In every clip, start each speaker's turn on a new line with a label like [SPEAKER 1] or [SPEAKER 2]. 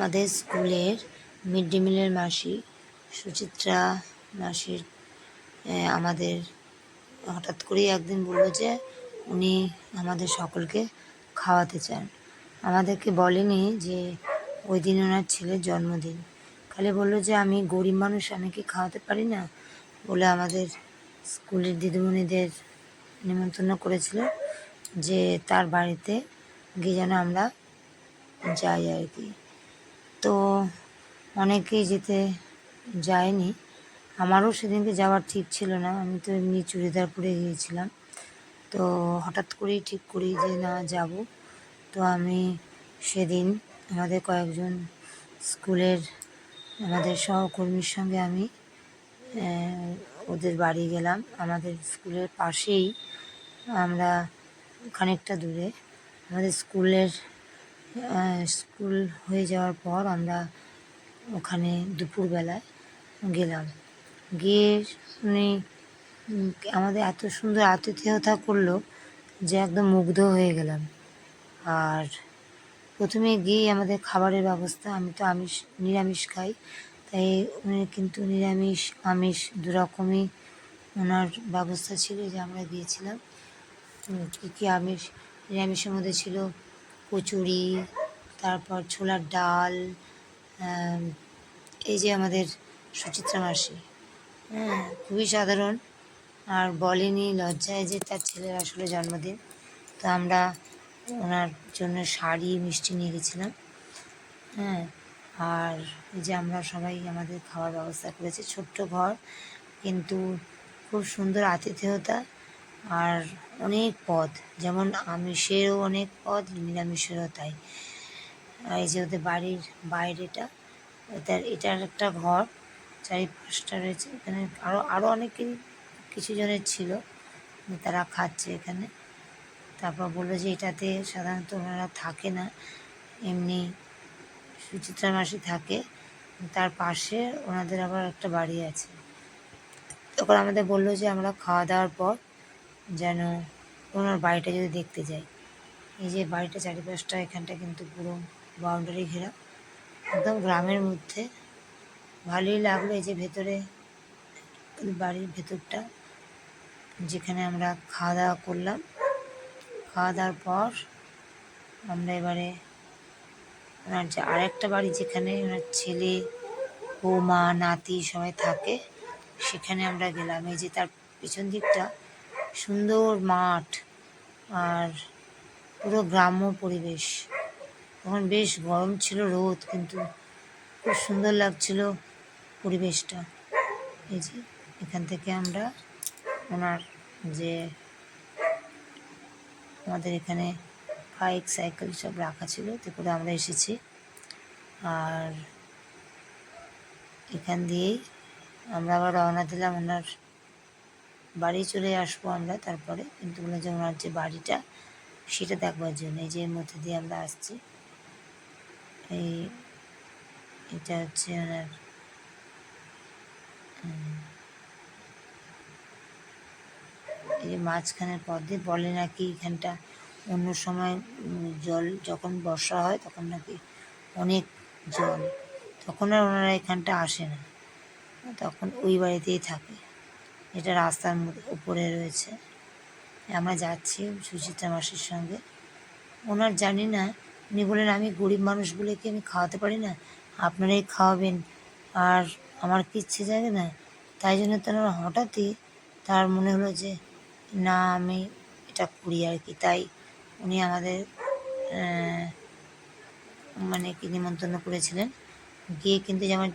[SPEAKER 1] আমাদের স্কুলের mid day মিলের মাসি সুচিত্রা মাসির আমাদের হঠাৎ করেই একদিন বলল যে উনি আমাদের সকলকে খাওয়াতে চান। আমাদেরকে বলেনি যে ওই দিন ওনার ছেলের জন্মদিন। খালি বলল যে আমি গরিব মানুষ, আমি কি খাওয়াতে পারি না? বলে আমাদের স্কুলের দিদিমণিদের নিমন্ত্রণ করেছিল যে তার বাড়িতে গিয়ে যেন আমরা যাই আর কি। তো অনেকেই যেতে যায়নি। আমারও সেদিনকে যাওয়ার ঠিক ছিল না। আমি তো এমনি চুড়িদার পরে গিয়েছিলাম। তো হঠাৎ করেই ঠিক করি যে, না, যাব। তো আমি সেদিন আমাদের কয়েকজন স্কুলের আমাদের সহকর্মীর সঙ্গে আমি ওদের বাড়ি গেলাম। আমাদের স্কুলের পাশেই আমরা খানিকটা দূরে আমাদের স্কুলের স্কুল হয়ে যাওয়ার পর আমরা ওখানে দুপুরবেলায় গেলাম। গিয়ে উনি আমাদের এত সুন্দর আতিথেয়তা করল যে একদম মুগ্ধ হয়ে গেলাম। আর প্রথমে গিয়ে আমাদের খাবারের ব্যবস্থা, আমি তো আমিষ, নিরামিষ খাই, তাই উনি কিন্তু নিরামিষ, আমিষ দুরকমই ওনার ব্যবস্থা ছিল যে আমরা গিয়েছিলাম কী কী আমিষ, নিরামিষের মধ্যে ছিল কচুরি, তারপর ছোলার ডাল এই যে আমাদের সুচিত্রা মাসি। হ্যাঁ খুবই সাধারণ। আর বলেনি লজ্জায় যে তার ছেলের আসলে জন্মদিন। তো আমরা ওনার জন্য শাড়ি, মিষ্টি নিয়ে গেছিলাম। হ্যাঁ আর এই যে আমরা সবাই আমাদের খাওয়ার ব্যবস্থা করেছি। ছোট্ট ঘর, কিন্তু খুব সুন্দর আতিথেয়তা। আর অনেক পদ যেমন আমিষেরও অনেক পদ নিরামিষেরও তাই। এই যে ওদের বাড়ির বাইরেটা, এটার এটার একটা ঘর চারিপাশটা রয়েছে। এখানে আরও আরও অনেকেরই কিছু জনের ছিল, তারা খাচ্ছে এখানে। তারপর বলল যে এটাতে সাধারণত ওনারা থাকে না, এমনি সুচিত্রা মাসি থাকে, তার পাশে ওনাদের আবার একটা বাড়ি আছে। তখন আমাদের বলল যে আমরা খাওয়া দাওয়ার পর যেন ওনার বাড়িটা যদি দেখতে যাই। এই যে বাড়িটা চারিপাশটা এখানটা কিন্তু পুরো বাউন্ডারি ঘেরা। একদম গ্রামের মধ্যে। ভালোই লাগল এই যে ভেতরে, বাড়ির ভেতরটা, যেখানে আমরা খাওয়া দাওয়া করলাম। খাওয়া দাওয়ার পর আমরা এবারে ওনার যে আরেকটা বাড়ি, যেখানে ওনার ছেলে, বৌমা, নাতি সবাই থাকে, সেখানে আমরা গেলাম। এই যে তার পিছন দিকটা সুন্দর মাঠ আর পুরো গ্রাম্য পরিবেশ। তখন বেশ গরম ছিল রোদ, কিন্তু খুব সুন্দর লাগছিল পরিবেশটা। এই যে, এখান থেকে আমরা ওনার যে আমাদের এখানে বাইক সাইকেল সব রাখা ছিল তো করে আমরা এসেছি। আর এখান দিয়েই আমরা আবার রওনা দিলাম ওনার বাড়ি চলে আসব আমরা তারপরে, কিন্তু বললাম যে ওনার যে বাড়িটা, সেটা দেখবার জন্য। এই যে মধ্যে দিয়ে আমরা আসছি। এই, এটা হচ্ছে ওনার এই মাঝখানের পথ দিয়ে বলে নাকি এখানটা অন্য সময় জল যখন বর্ষা হয় তখন নাকি অনেক জল। তখন আর ওনারা এখানটা আসে না। তখন ওই বাড়িতেই থাকে। এটা রাস্তার উপরে রয়েছে। আমরা যাচ্ছি সুচিত্রা মাসির সঙ্গে। ওনার জানি না, উনি বলেন, আমি গরিব মানুষগুলোকে আমি খাওয়াতে পারি না, আপনারাই খাওয়াবেন। আর আমার কি ইচ্ছে জাগে না? তাই জন্য তার হঠাৎই তার মনে হলো যে, না, আমি এটা করি আর কি। তাই উনি আমাদের মানে কি নিমন্ত্রণ করেছিলেন। গিয়ে কিন্তু যেমন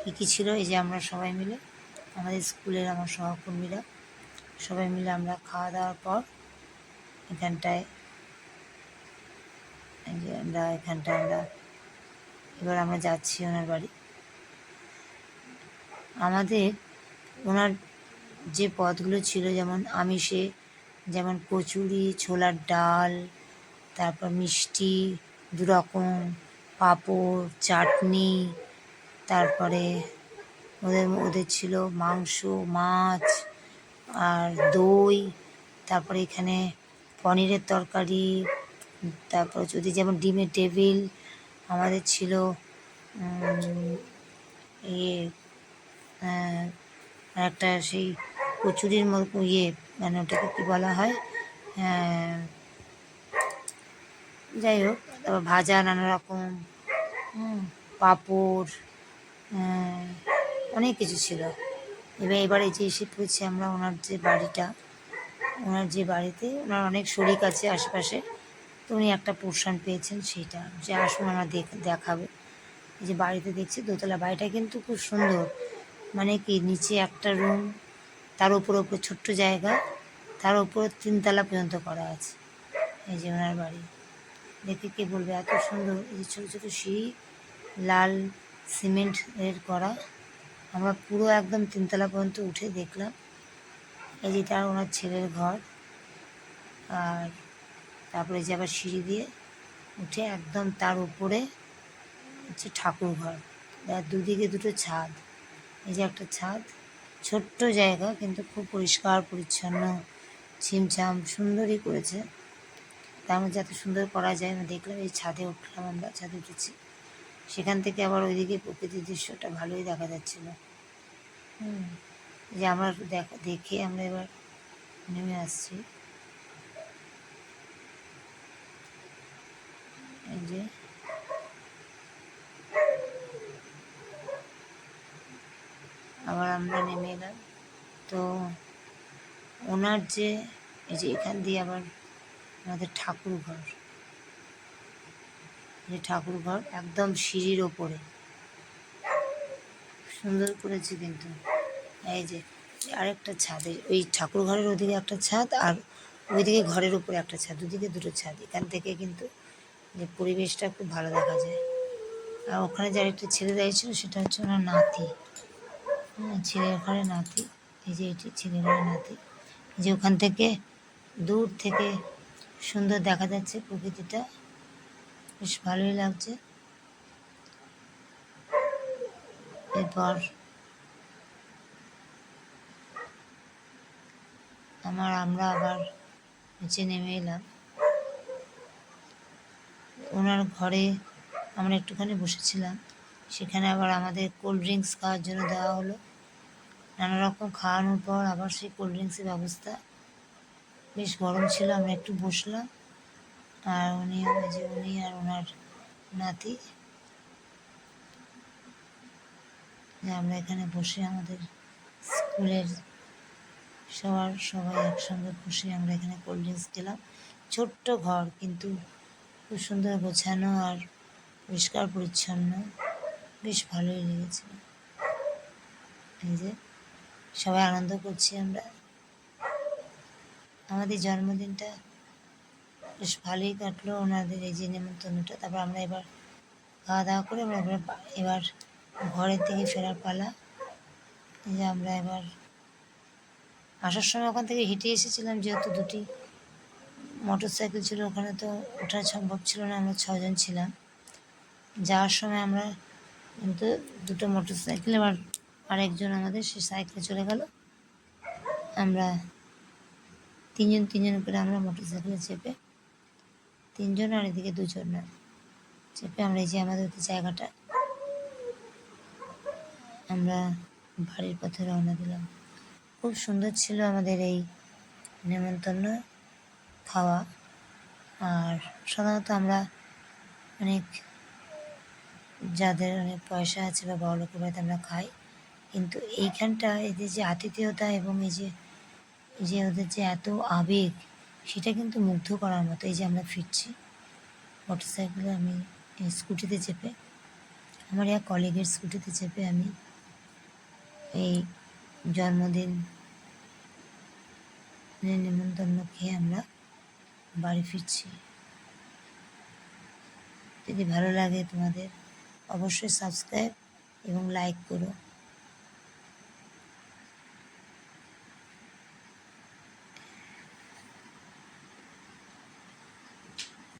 [SPEAKER 1] কী কী ছিল, এই যে আমরা সবাই মিলে আমাদের স্কুলের আমার সহকর্মীরা। সবাই মিলে আমরা খাওয়া দাওয়ার পর এখানটায় যে আমরা এখানটায় আমরা এবার আমরা যাচ্ছি ওনার বাড়ি। আমাদের ওনার যে পদগুলো ছিল যেমন আমিষে, যেমন কচুরি, ছোলার ডাল, তারপর মিষ্টি, দুরকম পাঁপড়, চাটনি, তারপরে ওদের ওদের ছিল মাংস, মাছ আর দই, তারপরে এখানে পনিরের তরকারি, তারপর যদি যেমন ডিমের টেবিল, আমাদের ছিল ইয়ে একটা সেই কচুরির মতো ইয়ে মানে ওটাকে কী বলা হয় যাই হোক, তারপর ভাজা নানা রকম পাঁপড় অনেক কিছু ছিল। এবার এবারে যে এসে পড়েছি আমরা ওনার যে বাড়িটা, ওনার যে বাড়িতে, ওনার অনেক শরিক আছে আশেপাশে, তো উনি একটা পোর্শন পেয়েছেন সেটা। যে আসুন আমরা দেখ, দেখাবে। এই যে বাড়িতে দেখছি, দোতলা বাড়িটা কিন্তু খুব সুন্দর। মানে কি, নিচে একটা রুম, তার উপর উপর ছোট্ট জায়গা, তার উপর তিনতলা পর্যন্ত করা আছে। এই যে ওনার বাড়ি। দেখে কে বলবে, এত সুন্দর। এই যে ছোটো ছোটো সিঁড়ি লাল সিমেন্ট এর করা। আমরা পুরো একদম তিনতলা পর্যন্ত উঠে দেখলাম। এই যে তার ওনার ছেলের ঘর। আর তারপরে যে আবার সিঁড়ি দিয়ে উঠে একদম তার উপরে হচ্ছে ঠাকুর ঘর। যার দুদিকে দুটো ছাদ। এই যে একটা ছাদ। ছোট্ট জায়গা, কিন্তু খুব পরিষ্কার, পরিচ্ছন্ন, ছিমছাম, সুন্দরই করেছে। তার মধ্যে এত সুন্দর করা যায় আমি দেখলাম এই ছাদে উঠলাম আমরা, ছাদে উঠেছি। সেখান থেকে আবার ওইদিকে প্রকৃতির দৃশ্যটা ভালোই দেখা যাচ্ছিল। হুম। যে আমরা দেখা দেখে আমরা এবার নেমে আসছি। এই যে আবার আমরা নেমে এলাম। তো ওনার যে এই যে এখান দিয়ে আবার আমাদের ঠাকুর ঘর যে ঠাকুর ঘর একদম সিঁড়ির ওপরে। সুন্দর করেছে কিন্তু। এই যে, আরেকটা ছাদে ওই ঠাকুর ঘরের ওদিকে একটা ছাদ আর ওইদিকে ঘরের উপরে একটা ছাদ, দুদিকে দুটো ছাদ। এখান থেকে কিন্তু যে পরিবেশটা খুব ভালো দেখা যায়। আর ওখানে যে আরেকটা ছেলে দাঁড়িয়েছিল সেটা হচ্ছে ওনার নাতি। হ্যাঁ ছেলের ঘরে নাতি। এই যে এটি ছেলের ঘরে নাতি। যে ওখান থেকে দূর থেকে সুন্দর দেখা যাচ্ছে প্রকৃতিটা। বেশ ভালোই লাগছে। এরপর আমার, আমরা আবার নিচে নেমে এলাম। ওনার ঘরে আমরা একটুখানি বসেছিলাম। সেখানে আবার আমাদের কোল্ড ড্রিঙ্কস খাওয়ার জন্য দেওয়া হলো। নানা রকম খাওয়ানোর পর আবার সেই কোল্ড ড্রিঙ্কসের ব্যবস্থা। বেশ গরম ছিল, আমরা একটু বসলাম। আর উনি যে, উনি আর ওনার নাতি। যে আমরা এখানে বসে আমাদের স্কুলের সবার সবাই একসঙ্গে বসে আমরা এখানে কোল্ড ড্রিঙ্কস খেলাম। ছোট্ট ঘর, কিন্তু খুব সুন্দর গোছানো আর পরিষ্কার পরিচ্ছন্ন। বেশ ভালোই লেগেছে। এই যে, সবাই আনন্দ করছি আমরা। আমাদের জন্মদিনটা বেশ ভালোই কাটলো ওনাদের এই যে নেমন্তন্নটা তারপর আমরা এবার খাওয়া দাওয়া করে আমরা এবার এবার ঘরের দিকে ফেরার পালা। যে আমরা এবার আসার সময় ওখান থেকে হেঁটে এসেছিলাম, যেহেতু দুটি মোটর সাইকেল ছিল, ওখানে তো ওঠা সম্ভব ছিল না, আমরা ছজন ছিলাম। যাওয়ার সময় আমরা কিন্তু দুটো মোটর সাইকেল এবার আরেকজন আমাদের, সে সাইকেলে চলে গেল। আমরা তিনজন তিনজন করে আমরা মোটর সাইকেলে চেপে তিনজন আর এদিকে দুজন না। চেপে আমরা এই যে আমাদের জায়গাটা, আমরা বাড়ির পথে রওনা দিলাম। খুব সুন্দর ছিল আমাদের এই নেমন্তন্ন খাওয়া। আর সাধারণত আমরা অনেক যাদের অনেক পয়সা আছে বা বড় লোকের বাড়িতে আমরা খাই। কিন্তু এইখানটা এদের যে আতিথেয়তা এবং এই যে এই যে ওদের যে এত আবেগ সেটা কিন্তু মুগ্ধ করার মতো এই যে আমরা ফিরছি। মোটর সাইকেলে আমি স্কুটিতে চেপে, আমার এক কলিগের স্কুটিতে চেপে আমি এই জন্মদিন নিমন্ত্রণ খেয়ে আমরা বাড়ি ফিরছি। যদি ভালো লাগে তোমাদের, অবশ্যই সাবস্ক্রাইব এবং লাইক করো।